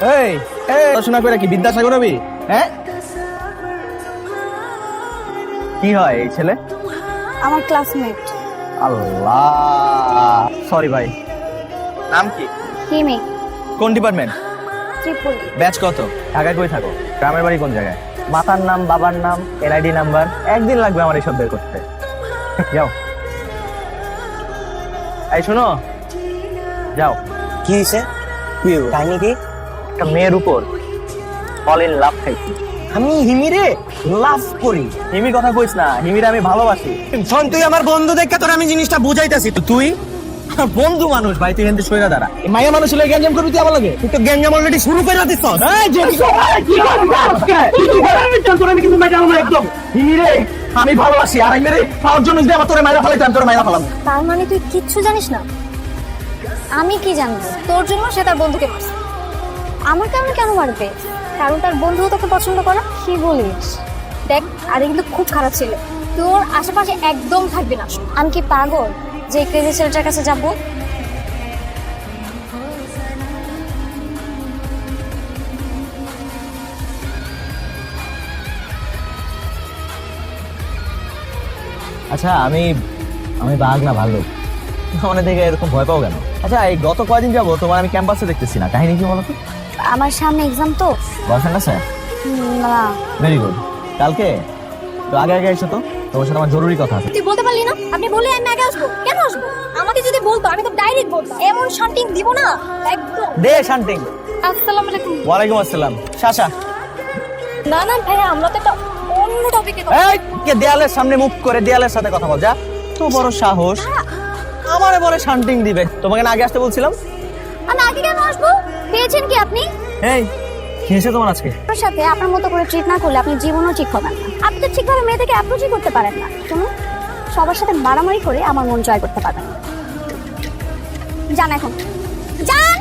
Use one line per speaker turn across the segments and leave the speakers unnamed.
এই এই পড়াশোনা করে কি বিদ্যাসাগর হবি? হ্যাঁ? কি হয় এই ছেলে?
আমার ক্লাসমেট
আল্লাহ সরি ভাই। নাম কি?
হিমি।
কোন ডিপার্টমেন্ট
ত্রিপুরি
ব্যাচ কত? ঢাকায় কই থাকো? গ্রামের বাড়ি কোন জায়গায়? মাতার নাম বাবার নাম এনআইডি নাম্বার একদিন লাগবে আমার এইসব বের করতে। যাও। এই শোনো। যাও।
কি হয়েছে কি কাহিনী কি?
একটা মেয়ের উপর অল ইন লাভ খাইছি।
আমি হিমিরে লাভ করি।
হিমির কথা কইস না হিমির আমি ভালোবাসি।
শোন তুই আমার বন্ধু দেখে তোর আমি জিনিসটা বুঝাইতাছি। তো তুই
বন্ধু মানুষ ভাই তুই হেনতে সইরা দাঁড়া। এই মায়া মানুষ হলে গ্যাঞ্জাম করবি তুই আমার লাগে?
তুই তো গ্যাঞ্জাম অলরেডি শুরু করে দিস
আমি ভালোবাসি। আর আমি মেরে খাওয়ার জন্য যদি আমার তোরে মাইরা ফেলাইতে আমি তোরে মাইরা ফেলাম।
তার মানে তুই কিচ্ছু জানিস না? আমি কি জানব? তোর জন্য সে তার বন্ধুকে মারছে। আমার কারণে কেন মারবে কারণ তার বন্ধু তোকে পছন্দ করে, কি বলিস? দেখ, আরে কিন্তু খুব খারাপ ছিল। তোর আশেপাশে একদম থাকবে না। আমি কি পাগল যে ক্রেজি ছেলেটার কাছে যাব?
আচ্ছা আমি আমি বাঘ না ভালো। মানে দেখে এরকম ভয় পাও কেন? আচ্ছা এই গত কয়দিন যাব তোমার আমি ক্যাম্পাসে দেখতেছি না। কাহিনী কি বলো তো
আমার সামনে এক্সাম তো।
বয়ফ্রেন্ড আছে?
না।
ভেরি গুড কালকে? তো আগে আগে এসো তো। তোমার সাথে আমার জরুরি কথা আছে।
তুই বলতে পারলি না? আপনি বলে আমি আগে আসব। কেন আসব? আমাকে যদি বলতো আমি তো ডাইরেক্ট বলতাম। এমন শান্তিং দিব না। একদম।
দে শান্তিং।
আসসালামু আলাইকুম।
ওয়ালাইকুম আসসালাম। শাসা
না না ভাইয়া আমরা তো একটা অন্য টপিকে কথা
এই কে দেয়ালের সামনে মুখ করে দেয়ালের সাথে কথা বল যা। তো বড় সাহস। আমারে বলে শান্তিং দিবে। তোমাকে না আগে আসতে বলছিলাম?
আমি আগে পেয়েছেন কি আপনি?
এই কি হয়েছে তোমার আজকে?
আপনার সাথে আপনার মতো করে ট্রিট না করলে আপনি জীবনও ঠিক হবেন না। আপনি তো ঠিকভাবে মেয়েদেরকে অ্যাপ্রোচই করতে পারেন না। শুনুন সবার সাথে মারামারি করে আমার মন জয় করতে পারবেন না। যান এখন। যান!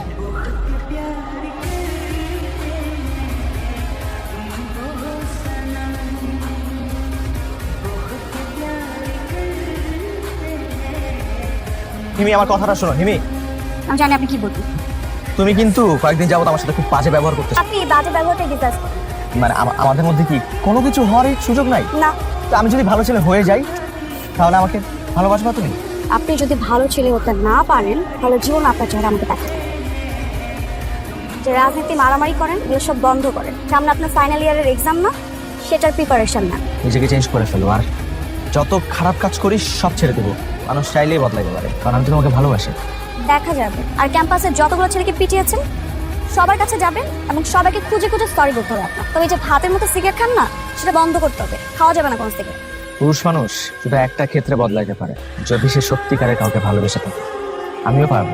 হিমি আমার কথাটা শোনো হিমি।
আমি জানি আপনি কি বলবেন।
তুমি কিন্তু কয়েকদিন যাবত আমার সাথে খুব বাজে ব্যবহার করতে
আপনি বাজে ব্যবহারটা করেন
মানে আমা- আমাদের মধ্যে কি কোনো কিছু হওয়ার সুযোগ নাই?
না।
তো আমি যদি ভালো ছেলে হয়ে যাই তাহলে আমাকে ভালোবাসবা তুমি?
আপনি যদি ভালো ছেলে হতে না পারেন তাহলে জীবন আপনার চেহারা আমাকে দেখাতে যে রাজনীতি মারামারি করেন এগুলো সব বন্ধ করেন। সামনে আপনার ফাইনাল ইয়ারের এক্সাম না সেটার প্রিপারেশন না
নিজেকে চেঞ্জ করে ফেলো আর যত খারাপ কাজ করিস সব ছেড়ে দেবো। মানুষ চাইলেই বদলাইতে পারে কারণ আমি তোমাকে ভালোবাসি।
দেখা যাবে। আর ক্যাম্পাসে যতগুলো ছেলেকে পিটিয়েছেন, সবার কাছে যাবেন এবং সবাইকে খুঁজে খুঁজে সরি বলতে হবে তবে যে ভাতের মতো সিগারেট খান না, সেটা বন্ধ করতে হবে। খাওয়া যাবে না কোনো সিগারেট।
পুরুষ মানুষ শুধু একটা ক্ষেত্রে বদলাইতে পারে। যদি সে সত্যিকারে কাউকে ভালোবেসে থাকে, আমিও পারব।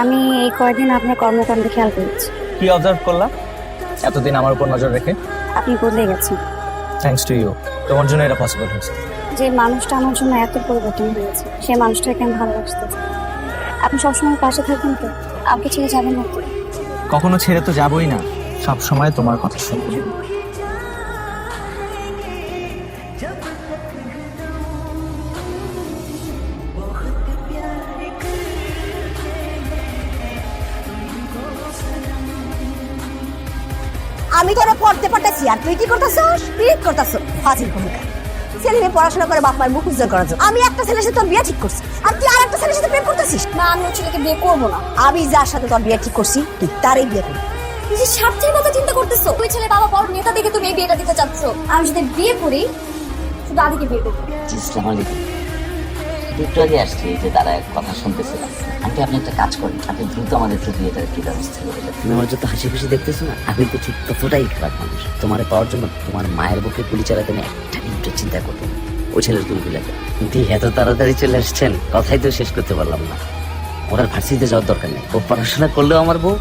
আমি এই কয়দিন আপনার কর্মকাণ্ড খেয়াল করেছি।
কি অবজার্ভ করলাম এতদিন আমার উপর নজর রেখে।
আপনি বদলে গেছেন।
থ্যাঙ্কস টু ইউ তোমার জন্য এটা পসিবল হয়েছে।
যে মানুষটা আমার জন্য এত পরিবর্তন হয়েছে সেই মানুষটাকে আমি ভালোবাসতে চাই। আপনি সবসময় পাশে থাকবেন তো? আমাকে ছেড়ে যাবেন না?
কখনো ছেড়ে তো যাবই না। সব সময় তোমার কথা শুনব।
আমি তোরা পড়তে পারতেছি আর তুই কি করতেছস? পিরিত করতেছ ফাজিল ভূমিকা। ছেলে মেয়ে পড়াশোনা করে বাপ মায়ের মুখ উজ্জ্বল করার জন্য। আমি একটা ছেলের সাথে তোর বিয়ে ঠিক করছি আর তুই আর একটা ছেলের সাথে প্রেম করতেছিস?
না আমি ওই ছেলেকে বিয়ে করব না।
আমি যার সাথে তোর বিয়ে ঠিক করছি তুই তারই বিয়ে করবি।
তুই যে স্বার্থের কথা চিন্তা করতেছো। তুই ছেলে বাবা বড় নেতা দেখে তুমি এই বিয়েটা দিতে চাচ্ছ। আমি যদি বিয়ে করি শুধু আদিকে বিয়ে করব।
একটু আগে আসছি যে তারা এক কথা শুনতেছিলাম আন্টি আপনি একটা কাজ করেন আপনি দ্রুত আমাদের একটু বিয়েটার একটু ব্যবস্থা করে দেন। তুমি আমার যত হাসি খুশি দেখতেছো না আমি তো ঠিক ততটাই খারাপ মানুষ। তোমার পাওয়ার জন্য তোমার মায়ের বুকে গুলি চালাতে আমি একটা মিনিট চিন্তা করব। ওই ছেলের তুমি গুলি কিন্তু এত তাড়াতাড়ি চলে আসছেন কথাই তো শেষ করতে পারলাম না। ওনার ভার্সিটিতে যাওয়ার দরকার নেই। ও পড়াশোনা করলেও আমার বউ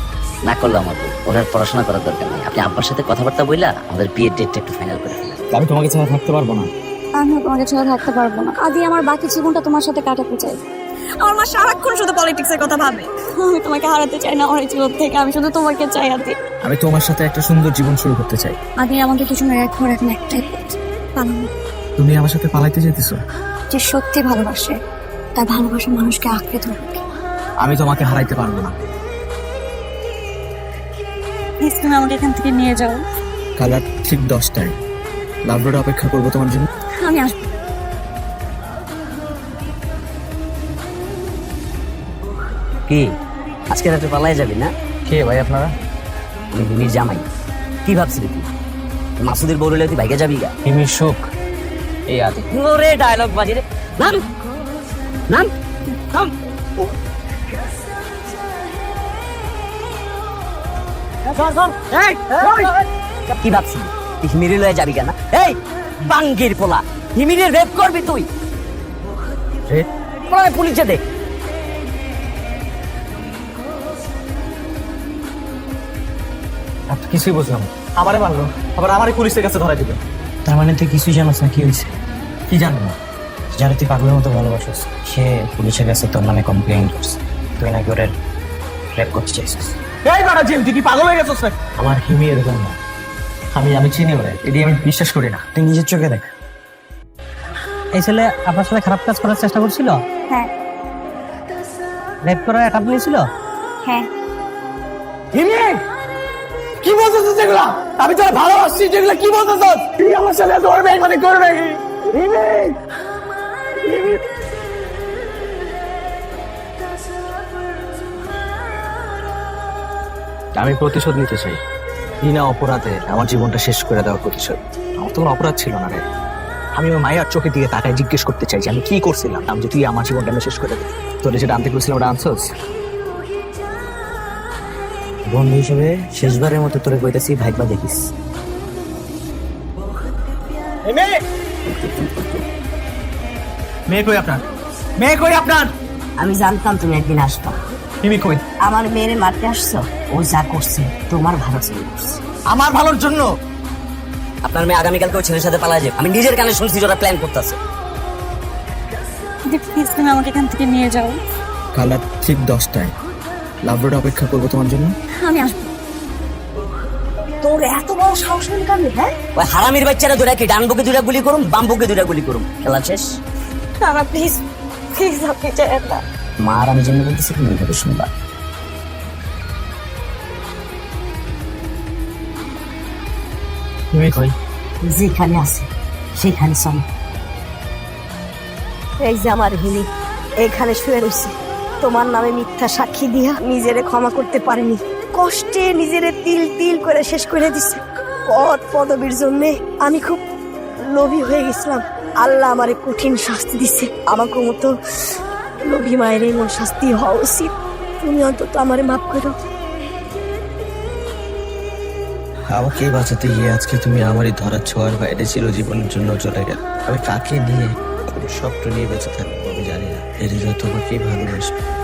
না করলেও আমার বউ। ওনার পড়াশোনা করার দরকার নেই। আপনি আব্বার সাথে কথাবার্তা বইলা আমাদের বিয়ের ডেটটা একটু ফাইনাল করে ফেলেন।
আমি তোমাকে ছাড়া থাকতে পারব না।
আমিও তোমাকে ছেড়ে থাকতে পারব না। আদি আমার বাকি জীবনটা তোমার সাথে কাটাতে চাই। আমার মা সারাক্ষণ শুধু পলিটিক্সের কথা ভাবে। আমি তোমাকে হারাতে চাই না অনেক জীবন থেকে আমি শুধু তোমাকে চাই আদি।
আমি তোমার সাথে একটা সুন্দর জীবন শুরু করতে চাই।
আমি আমাদের দুজনের এক ঘর এখন একটাই পালানো
তুমি আমার সাথে পালাইতে যেতেছো?
যে সত্যি ভালোবাসে তার ভালোবাসা মানুষকে আঁকড়ে ধরবে
আমি তোমাকে হারাইতে পারব না।
প্লিজ তুমি আমাকে এখান থেকে নিয়ে যাও।
কাল ঠিক দশটায়। লাভ রোড অপেক্ষা করব তোমার জন্য।
আমি আসব
কি? আজকে রাতে পালাই যাবি না?
কে ভাই আপনারা?
আমি হিমির জামাই। কি ভাবছিলি তুই? মাসুদের বউরলে তুই বাইকে যাবি গা?
হিমির সুখ। এই আদি
ওরে ডায়লগ বাজি রে নাম! নাম! নাম! কি ভাবছিলি? হিমিরে লয়ে যাবি কেন? এই বাঙ্গির পোলা হিমিরে রেপ করবি তুই। পুলিশে দেখ
কিছুই বুঝলাম আমারে মারলো আবার আমারে পুলিশের কাছে ধরা দিবে
তার মানে তুই কিছুই জানোস না কি হয়েছে?
কি জানব? না
যারা তুই পাগলের মতো ভালোবাসিস সে পুলিশের কাছে তোর নামে কমপ্লেন করছে। তুই নাকি ওর রেপ করতে চাইছিস?
এই বাড়া জিম তুই কি পাগল হয়ে গেছিস আমার হিমি এরকম না। আমি আমি চিনি ওরে এটি আমি বিশ্বাস করি না।
তুই নিজের চোখে দেখ।
এই ছেলে আপনার সাথে খারাপ কাজ করার চেষ্টা করছিল?
হ্যাঁ।
রেপ করার একটা নিয়েছিল?
হ্যাঁ।
কি বলতেছ যেগুলা আমি তোরা ভালোবাসছি যেগুলা কি বলতেছ তুই আমার সাথে ধরবে মানে করবে আমি প্রতিশোধ নিতে চাই। বিনা অপরাধে আমার জীবনটা শেষ করে দেওয়ার প্রতিশোধ। আমার তো কোনো অপরাধ ছিল না রে। আমি ওই মায়ের চোখে দিয়ে তাকায় জিজ্ঞেস করতে চাই যে আমি কি করছিলাম? আমি যে তুই আমার জীবনটা আমি শেষ করে দিবি তোর যেটা আনতে করেছিলাম ওটা আনছোস?
বন্ধু হিসেবে শেষবারের মতো তোরে কইতাছি ভাইবা দেখিস।
মেয়ে কই আপনার? মেয়ে কই আপনার?
আমি জানতাম তুমি একদিন আসবা।
হিমি কই?
আমার মেয়েরে মারতে আসছো? ও যা করছে তোমার ভালো করছে
আমার ভালোর জন্য?
আপনার মেয়ে আগামীকালকে ওই ছেলের সাথে পালাই যাবে। আমি নিজের কানে শুনছি যে ওরা প্ল্যান করতেছে।
প্লিজ তুমি আমাকে এখান থেকে নিয়ে যাও।
কাল রাত ঠিক দশটায়। লাভ রোড অপেক্ষা করব তোমার জন্য।
আমি আসব।
তোর এত বড় সাহস হল কেন হ্যাঁ?
ওই হারামির বাচ্চারা দুরা কি ডান বুকে দুটা গুলি করুম বাম বুকে দুটা গুলি করুম? খেলা শেষ?
আমার প্লিজ প্লিজ আপনি চাই না
মা আর আমি জন্য বলতেছি তুমি এইভাবে শুনবা।
কই?
যেখানে আছে সেখানে চল। এই যে আমার হিনি এইখানে শুয়ে রয়েছে তোমার নামে মিথ্যা সাক্ষী দিয়া নিজেরে ক্ষমা করতে পারেনি। কষ্টে নিজেরে তিল তিল করে শেষ করে দিছে। পদ পদবীর জন্য আমি খুব লোভী হয়ে গেছিলাম। আল্লাহ আমারে কঠিন শাস্তি দিছে। আমাকে মতো লোভী মায়ের এমন শাস্তি হওয়া উচিত? তুমি অন্তত আমারে মাফ করো
আমাকে বাঁচাতে গিয়ে আজকে তুমি আমারই ধরার ছোঁয়ার বাইরে চিরজীবনের জন্য চলে গেল। আমি কাকে নিয়ে স্বপ্ন নিয়ে বেঁচে থাকব আমি জানি না। এর তোমাকেই ভালোবাসবো।